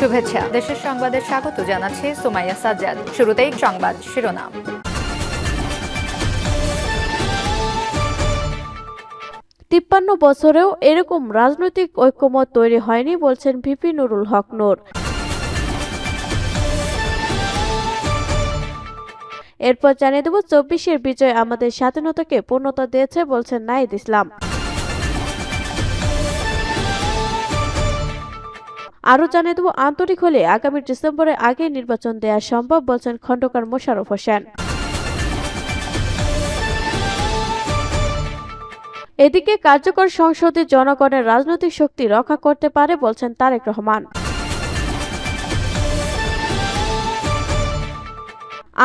শুভেচ্ছা। দেশের সংবাদে স্বাগত জানাচ্ছি সুমাইয়া সাজ্জাদ। শুরুতেই সংবাদ শিরোনাম। তিপ্পান্ন বছরেও এরকম রাজনৈতিক ঐক্যমত তৈরি হয়নি বলছেন ভিপি নুরুল হক নূর। এরপর জানিয়ে দেব, চব্বিশের বিজয় আমাদের স্বাধীনতাকে পূর্ণতা দিয়েছে বলছেন নাইদ ইসলাম। আরও জানিয়ে দেব, আন্তরিক হলে আগামী ডিসেম্বরের আগে নির্বাচন দেওয়া সম্ভব বলছেন খন্দকার মোশাররফ হোসেন। এদিকে কার্যকর সংসদে জনগণের রাজনৈতিক শক্তি রক্ষা করতে পারে বলছেন তারেক রহমান।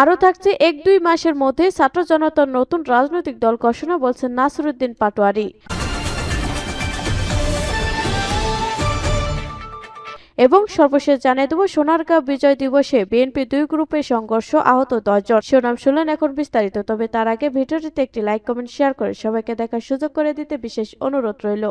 আরও থাকছে এক দুই মাসের মধ্যে ছাত্র জনতার নতুন রাজনৈতিক দল ঘোষণা বলছেন নাসরুদ্দিন পাটোয়ারি। এবং সর্বশেষ জানিয়ে দেব, সোনারগাঁও বিজয় দিবসে বিএনপি দুই গ্রুপের সংঘর্ষ আহত দশজন। শিরোনাম শুনলেন এখন বিস্তারিত, তবে তার আগে ভিডিওটিতে একটি লাইক কমেন্ট শেয়ার করে সবাইকে দেখার সুযোগ করে দিতে বিশেষ অনুরোধ রইল।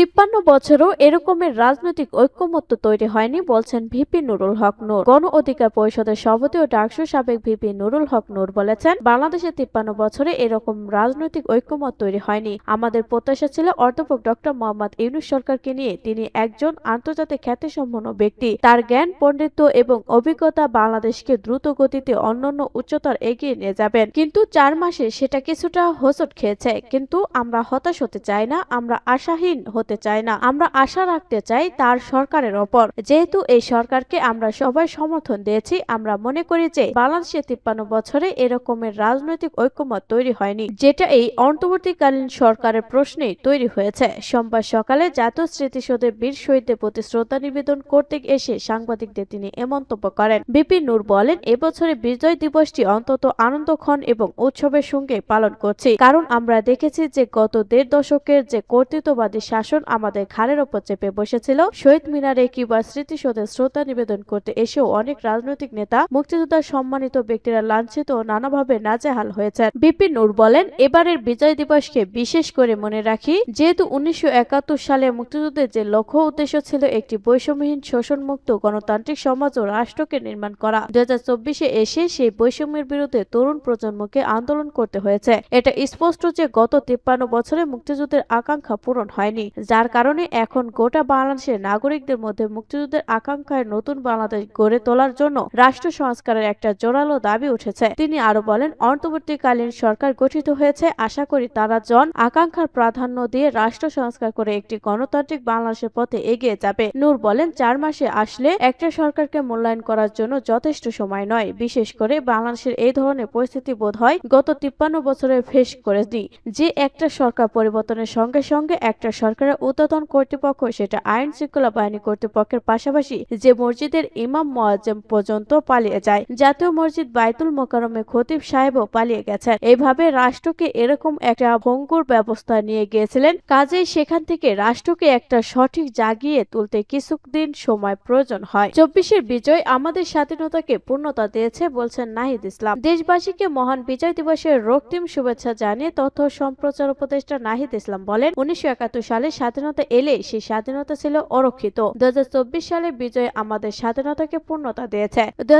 তিপ্পান্ন বছরও এরকমের রাজনৈতিক ঐক্যমত্য তৈরি হয়নি বলছেন ভিপি নুরুল হক নূর। গণ অধিকার পরিষদের সভাপতি ও ডাকসু সাবেক ভিপি নুরুল হক নূর বলেছেন, বাংলাদেশে তিপ্পান্ন বছরে এরকম রাজনৈতিক ঐক্যমত তৈরি হয়নি। আমাদের প্রত্যাশা ছিল অধ্যাপক ডক্টর মোহাম্মদ ইউনুস সরকারকে নিয়ে তিনি একজন আন্তর্জাতিক খ্যাতিসম্পন্ন ব্যক্তি। তার জ্ঞান, পণ্ডিত্য এবং অভিজ্ঞতা বাংলাদেশকে দ্রুত গতিতে অন্যান্য উচ্চতর এগিয়ে নিয়ে যাবেন। কিন্তু চার মাসে সেটা কিছুটা হোঁচট খেয়েছে। কিন্তু আমরা হতাশ হতে চাই না, আমরা আশাহীন হতে চাই না। আমরা আশা রাখতে চাই তার সরকারের ওপর। যেহেতু এই সরকারকে আমরা সবাই সমর্থন দিয়েছি, আমরা মনে করি যে বাংলাদেশে তিপ্পান্ন বছরে এরকমের রাজনৈতিক ঐক্যমত তৈরি হয়নি, যেটা এই অন্তর্বর্তীকালীন সরকারের প্রশ্নে তৈরি হয়েছে। সোমবার সকালে জাতীয় স্মৃতিসৌধে বীর শহীদদের প্রতি শ্রদ্ধা নিবেদন করতে এসে সাংবাদিকদের তিনি এ মন্তব্য করেন। বিপি নূর বলেন এবছরে বিজয় দিবসটি অন্তত আনন্দক্ষণ এবং উৎসবের সঙ্গে পালন করছি। কারণ আমরা দেখেছি যে গত দেড় দশকের যে কর্তৃত্ববাদী শাসন আমাদের ঘাড়ের ওপর চেপে বসেছিল। শহীদ মিনারে কিংবা স্মৃতিসৌধে শ্রদ্ধা নিবেদন করতে এসেও অনেক রাজনৈতিক নেতা, মুক্তিযোদ্ধার সম্মানিত ব্যক্তিরা লাঞ্ছিত ও নানাভাবে নাজেহাল হয়েছেন। বিপিন নূর বলেন, এবারের বিজয় দিবসকে বিশেষ করে মনে রাখি, যেহেতু উনিশশো সালে মুক্তিযুদ্ধের যে লক্ষ্য উদ্দেশ্য ছিল একটি বৈষম্যহীন, শোষণমুক্ত গণতান্ত্রিক সমাজ ও রাষ্ট্রকে নির্মাণ করা। দু হাজার এসে সেই বৈষম্যের বিরুদ্ধে তরুণ প্রজন্মকে আন্দোলন করতে হয়েছে। এটা স্পষ্ট যে গত তিপ্পান্ন বছরে মুক্তিযুদ্ধের আকাঙ্ক্ষা পূরণ হয়নি। যার কারণে এখন গোটা বাংলাদেশের নাগরিকদের মধ্যে মুক্তিযুদ্ধের আকাঙ্ক্ষায় নতুন বাংলাদেশ গড়ে তোলার জন্য রাষ্ট্র সংস্কারের একটা জোরালো দাবি উঠেছে। তিনি আরও বলেন, অন্তর্বর্তীকালীন সরকার গঠিত হয়েছে। আশা করি তারা জন আকাঙ্ক্ষার প্রাধান্য দিয়ে রাষ্ট্র সংস্কার করে একটি গণতান্ত্রিক বাংলাদেশের পথে এগিয়ে যাবে। নূর বলেন, চার মাসে আসলে একটা সরকারকে মূল্যায়ন করার জন্য যথেষ্ট সময় নয়। বিশেষ করে বাংলাদেশের এই ধরনের পরিস্থিতি বোধ হয় গত তিপ্পান্ন বছরে ফেস করেনি। যে একটা সরকার পরিবর্তনের সঙ্গে সঙ্গে একটা সরকারের উদ্বোধন কর্তৃপক্ষ সেটা আইন শৃঙ্খলা বাহিনী কর্তৃপক্ষের পাশাপাশি যে মসজিদের ইমাম মোয়াজ্জেম পর্যন্ত পালিয়ে যায়। জাতীয় মসজিদ বাইতুল মোকারমে খতিব সাহেবও পালিয়ে গেছেন। এইভাবে রাষ্ট্রকে এরকম একটা ভঙ্গুর ব্যবস্থা নিয়ে গিয়েছিলেন। কাজেই সেখান থেকে রাষ্ট্রকে একটা সঠিক জাগিয়ে তুলতে কিছুদিন সময় প্রয়োজন হয়। চব্বিশের বিজয় আমাদের স্বাধীনতাকে পূর্ণতা দিয়েছে বলছেন নাহিদ ইসলাম। দেশবাসীকে মহান বিজয় দিবসের রক্তিম শুভেচ্ছা জানিয়ে তথ্য সম্প্রচার উপদেষ্টা নাহিদ ইসলাম বলেন, উনিশশো একাত্তর সালে স্বাধীনতা এলে সেই স্বাধীনতা ছিল অরক্ষিত। দুই হাজার চব্বিশ সালে বিজয় আমাদের স্বাধীনতাকে পূর্ণতা দিয়েছে। দু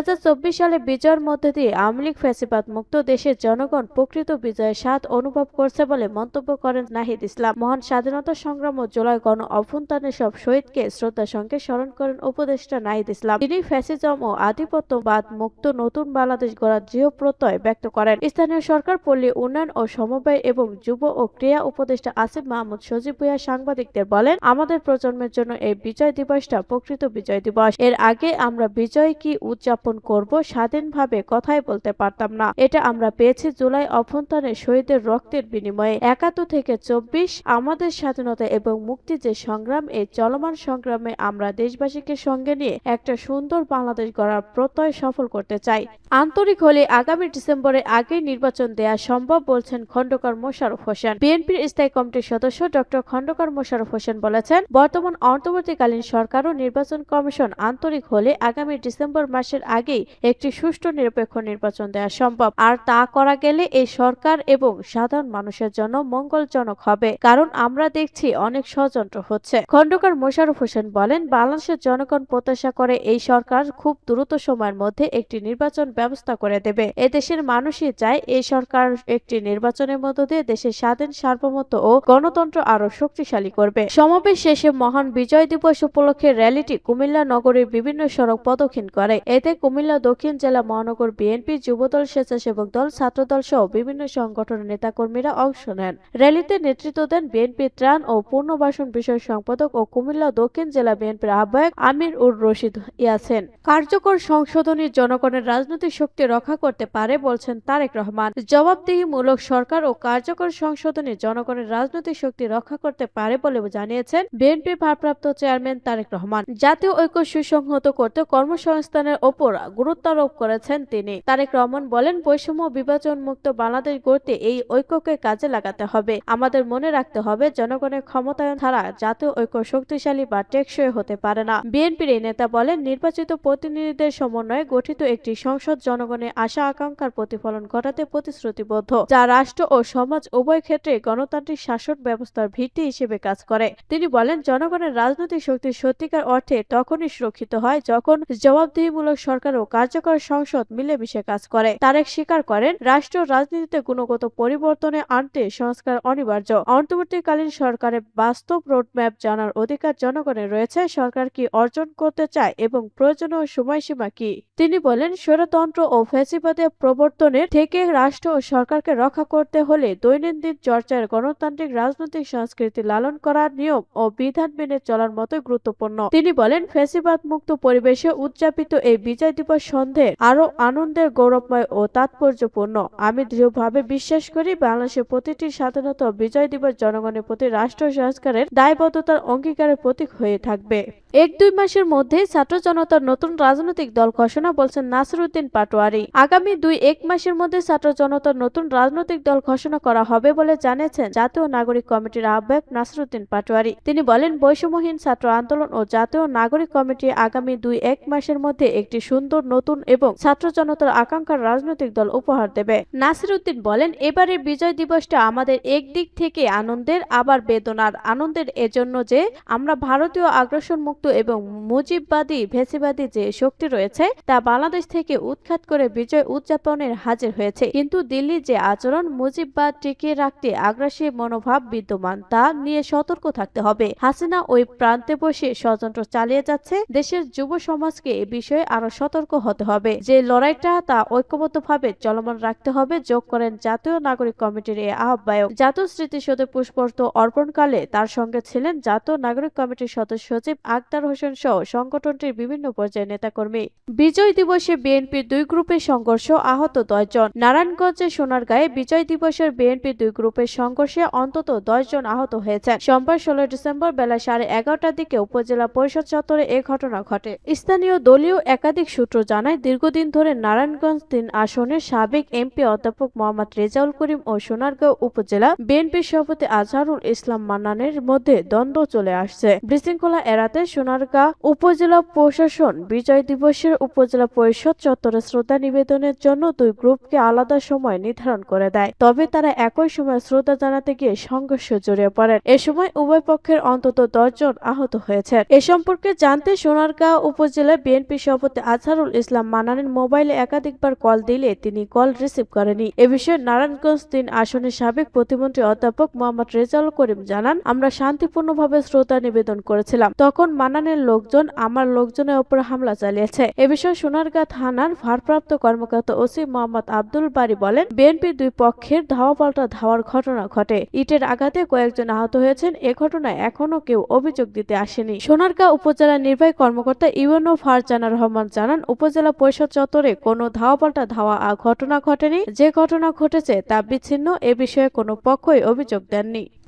সালে বিজয়ের মধ্যে দিয়ে আওয়ামী লীগ ফ্যাসিবাদ মুক্ত দেশের জনগণ প্রকৃত বিজয়ের স্বাদ অনুভব করছে বলে মন্তব্য করেন নাহিদ ইসলাম। মহান স্বাধীনতা সংগ্রাম ও জুলাই গণ অভ্যন্তরের সব শহীদকে শ্রদ্ধার সঙ্গে স্মরণ করেন উপদেষ্টা নাহিদ ইসলাম। তিনি ফ্যাসিজম ও আধিপত্যবাদ মুক্ত নতুন বাংলাদেশ গড়ার দৃঢ় প্রত্যয় ব্যক্ত করেন। স্থানীয় সরকার পল্লী উন্নয়ন ও সমবায় এবং যুব ও ক্রিয়া উপদেষ্টা আসিফ মাহমুদ সজীব ভুইয়া সাংবাদিকদের বলেন, আমাদের প্রজন্মের জন্য এই বিজয় দিবসটা প্রকৃত বিজয় দিবস। এর আগে আমরা বিজয় কি উদযাপন করব স্বাধীনভাবে কথাই বলতে পারতাম না। এটা আমরা পেয়েছি জুলাই অভ্যন্তরে শহীদের রক্তের বিনিময়ে। একাত্তর থেকে চব্বিশ আমাদের স্বাধীনতা এবং মুক্তি যে সংগ্রাম, এই চলমান সংগ্রামে আমরা দেশবাসীকে সঙ্গে নিয়ে একটা সুন্দর বাংলাদেশ গড়ার প্রত্যয় সফল করতে চাই। আন্তরিক হলে আগামী ডিসেম্বরে আগে নির্বাচন দেয়া সম্ভব বলছেন খন্দকার মোশাররফ হোসেন। বিএনপির স্থায়ী কমিটির সদস্য ডক্টর খন্দকার মোশাররফ হোসেন বলেছেন, বর্তমান অন্তর্বর্তীকালীন সরকার ও নির্বাচন কমিশন আন্তরিক হলে আগামী ডিসেম্বর মাসের আগেই একটি সুষ্ঠু নিরপেক্ষ নির্বাচন দেওয়া সম্ভব। আর তা করা গেলে এই সরকার এবং সাধারণ মানুষের জন্য মঙ্গলজনক হবে। কারণ আমরা দেখছি অনেক ষড়যন্ত্র হচ্ছে। খন্দকার মোশাররফ হোসেন বলেন, বাংলাদেশের জনগণ প্রত্যাশা করে এই সরকার খুব দ্রুত সময়ের মধ্যে একটি নির্বাচন ব্যবস্থা করে দেবে। এদেশের মানুষই চায় এই সরকার একটি নির্বাচনের মধ্য দিয়ে দেশের স্বাধীন, সার্বভৌমত্ব ও গণতন্ত্র আরও শক্তিশালী করবে। সমাবেশ শেষে মহান বিজয় দিবস উপলক্ষে র্যালিটি কুমিল্লা নগরীর বিভিন্ন সড়ক প্রদক্ষিণ করে। এতে কুমিল্লা দক্ষিণ জেলা মহানগর বিএনপি যুবদল স্বেচ্ছাসেবক দল, ছাত্রদল সহ বিভিন্ন সংগঠনের নেতাকর্মীরা অংশ নেন। র্যালিতে নেতৃত্ব দেন বিএনপি ত্রাণ ও পুনর্বাসন বিষয় সম্পাদক ও কুমিল্লা দক্ষিণ জেলা বিএনপির আহ্বায়ক আমির উর রশিদ ইয়াসেন। কার্যকর সংশোধনী জনগণের রাজনৈতিক শক্তি রক্ষা করতে পারে বলছেন তারেক রহমান। জবাবদিহিমূলক সরকার ও কার্যকর সংশোধনী জনগণের রাজনৈতিক শক্তি রক্ষা করতে পারে বলে জানিয়েছেন, বিএনপির ভারপ্রাপ্ত চেয়ারম্যান তারেক রহমান জাতীয় ঐক্য সুসংহত করতে কর্মসংস্থানের ওপর গুরুত্ব আরোপ করেছেন তিনি। তারেক রহমান বলেন, বৈষম্য বিভাজন মুক্ত বাংলাদেশ গড়তে এই ঐক্যকে কাজে লাগাতে হবে। আমাদের মনে রাখতে হবে, জনগণের ক্ষমতায়ন ছাড়া জাতীয় ঐক্য শক্তিশালী বা টেকসই হতে পারে না। বিএনপির এই নেতা বলেন, নির্বাচিত প্রতিনিধিদের সমন্বয়ে গঠিত একটি সংসদ জনগণের আশা আকাঙ্ক্ষার প্রতিফলন ঘটাতে প্রতিশ্রুতিবদ্ধ। যা রাষ্ট্র ও সমাজ উভয় ক্ষেত্রে গণতান্ত্রিক শাসন ব্যবস্থার ভিত্তি হিসেবে কাজ করে। তিনি বলেন, জনগণের রাজনৈতিক শক্তি সত্যিকার অর্থে তখনই সুরক্ষিত হয় যখন জবাবদিহিমূলক সরকার ও কার্যকর সংসদ মিলেমিশে কাজ করে। তারেক স্বীকার করেন, রাষ্ট্র রাজনীতিতে গুণগত পরিবর্তনে আনতে সংস্কার অনিবার্য। অন্তর্বর্তীকালীন সরকারের বাস্তব রোডম্যাপ জানার অধিকার জনগণের রয়েছে। সরকার কি অর্জন করতে চায় এবং প্রয়োজনীয় সময়সীমা কি? তিনি বলেন স্বরতন্ত্র ও ফ্যাসিবাদের প্রবর্তনের থেকে রাষ্ট্র ও সরকারকে রক্ষা করতে হলে দৈনন্দিন চর্চার গণতান্ত্রিক রাজনৈতিক সংস্কৃতি লালন করার নিয়ম ও বিধান মেনে চলার মতো গুরুত্বপূর্ণ। তিনি বলেন ফ্যাসিবাদ মুক্ত পরিবেশে উদযাপিত এই বিজয় দিবস সন্ধ্যের আরও আনন্দের, গৌরবময় ও তাৎপর্যপূর্ণ। আমি দৃঢ়ভাবে বিশ্বাস করি, বাংলাদেশের প্রতিটি স্বাধীনতা বিজয় দিবস জনগণের প্রতি রাষ্ট্র সংস্কারের দায়বদ্ধতার অঙ্গীকারের প্রতীক হয়ে থাকবে। এক দুই মাসের মধ্যে ছাত্র জনতার নতুন রাজনৈতিক দল ঘোষণা বলছেন নাসিরুদ্দিন পাটোয়ারি। আগামী দুই এক মাসের মধ্যে ছাত্র জনতার নতুন রাজনৈতিক দল ঘোষণা করা হবে বলে জানিয়েছেন জাতীয় নাগরিক কমিটির আহ্বায়ক নাসিরুদ্দিন পাটোয়ারি। তিনি বলেন, বৈষম্যহীন ছাত্র আন্দোলন ও জাতীয় নাগরিক কমিটি আগামী দুই এক মাসের মধ্যে একটি সুন্দর, নতুন এবং ছাত্র জনতার আকাঙ্ক্ষার রাজনৈতিক দল উপহার দেবে। নাসিরুদ্দিন বলেন, এবারের বিজয় দিবসটা আমাদের একদিক থেকে আনন্দের, আবার বেদনার। আনন্দের এজন্য যে আমরা ভারতীয় আগ্রাসন মুক্ত এবং মুজিববাদী ভেসিবাদী যে শক্তি রয়েছে, তা বাংলাদেশ থেকে উৎখাত করে বিজয় উদযাপনের হাজির হয়েছে। কিন্তু দিল্লি যে আচরণ মুজিববাদ টিকিয়ে রাখতে আগ্রাসী মনোভাব বিদ্যমান, তা নিয়ে সতর্ক থাকতে হবে। হাসিনা ওই প্রান্তে বসে ষড়যন্ত্র চালিয়ে যাচ্ছে। দেশের যুব সমাজকে এ বিষয়ে আরও সতর্ক হতে হবে। যে লড়াইটা তা ঐক্যবদ্ধভাবে চলমান রাখতে হবে, যোগ করেন জাতীয় নাগরিক কমিটির এ আহ্বায়ক। জাতীয় স্মৃতিসৌধে পুষ্পর্ত অর্পণকালে তার সঙ্গে ছিলেন জাতীয় নাগরিক কমিটির সদস্য সচিব আক্তার হোসেন সহ সংগঠনটির বিভিন্ন পর্যায়ের নেতাকর্মী। বিজয় দিবসে বিএনপির দুই গ্রুপের সংঘর্ষ, আহত দশজন নারায়ণগঞ্জের সোনারগাঁয়ে বিজয় দিবসের বিএনপি দুই গ্রুপের সংঘর্ষে অন্তত দশজন আহত হয়েছেন। সোমবার ষোলো ডিসেম্বর বেলা সাড়ে এগারোটার দিকে উপজেলা পরিষদ চত্বরে এ ঘটনা ঘটে। স্থানীয় দলীয় একাধিক সূত্র জানায়, দীর্ঘদিন ধরে নারায়ণগঞ্জ তিন আসনের সাবেক এমপি অধ্যাপক মোহাম্মদ রেজাউল করিম ও সোনারগাঁও উপজেলা বিএনপির সভাপতি আজহারুল ইসলাম মান্নানের মধ্যে দ্বন্দ্ব চলে আসছে। বিশৃঙ্খলা এড়াতে সোনারগাঁ উপজেলা প্রশাসন বিজয় দিবসের উপজেলা পরিষদ চত্বরে শ্রদ্ধা নিবেদনের জন্য দুই গ্রুপকে আলাদা সময় নির্ধারণ করে দেয়। তবে তারা একই সময় শ্রদ্ধা জানাতে গিয়ে সংঘর্ষে জড়িয়ে পড়েন। এ সময় উভয় পক্ষের অন্তত দশজন আহত হয়েছেন। এ সম্পর্কে জানতে সোনারগাঁও উপজেলা বিএনপি সভাপতি আজহারুল ইসলাম মানানের মোবাইলে একাধিকবার কল দিলে তিনি কল রিসিভ করেনি এ বিষয়ে নারায়ণগঞ্জ তিন আসনের সাবেক প্রতিমন্ত্রী অধ্যাপক মোহাম্মদ রেজাউল করিম জানান, আমরা শান্তিপূর্ণভাবে শ্রদ্ধা নিবেদন করেছিলাম। তখন মানানের লোকজন আমার লোকজনের ওপর হামলা চালিয়েছে। এ বিষয়ে সোনারগাঁ থানার ভারপ্রাপ্ত কর্মকর্তা ওসি মোহাম্মদ আব্দুল বারি বলেন, বিএনপি দুই পক্ষের ধাওয়া পাল্টা ধাওয়ার ঘটনা ঘটে। ইটের আঘাতে কয়েকজন আহত হয়েছেন এ ঘটনায় এখনও কেউ অভিযোগ দিতে আসেনি। সোনারগাঁ উপজেলা নির্বাহী কর্মকর্তা ইউএনও ফারজানা রহমান জানান, উপজেলা পরিষদ চত্বরে কোনো ধাওয়াপাল্টা ধাওয়া ঘটনা ঘটেনি। যে ঘটনা ঘটেছে তা বিচ্ছিন্ন, এ বিষয়ে কোনো পক্ষই অভিযোগ দেননি।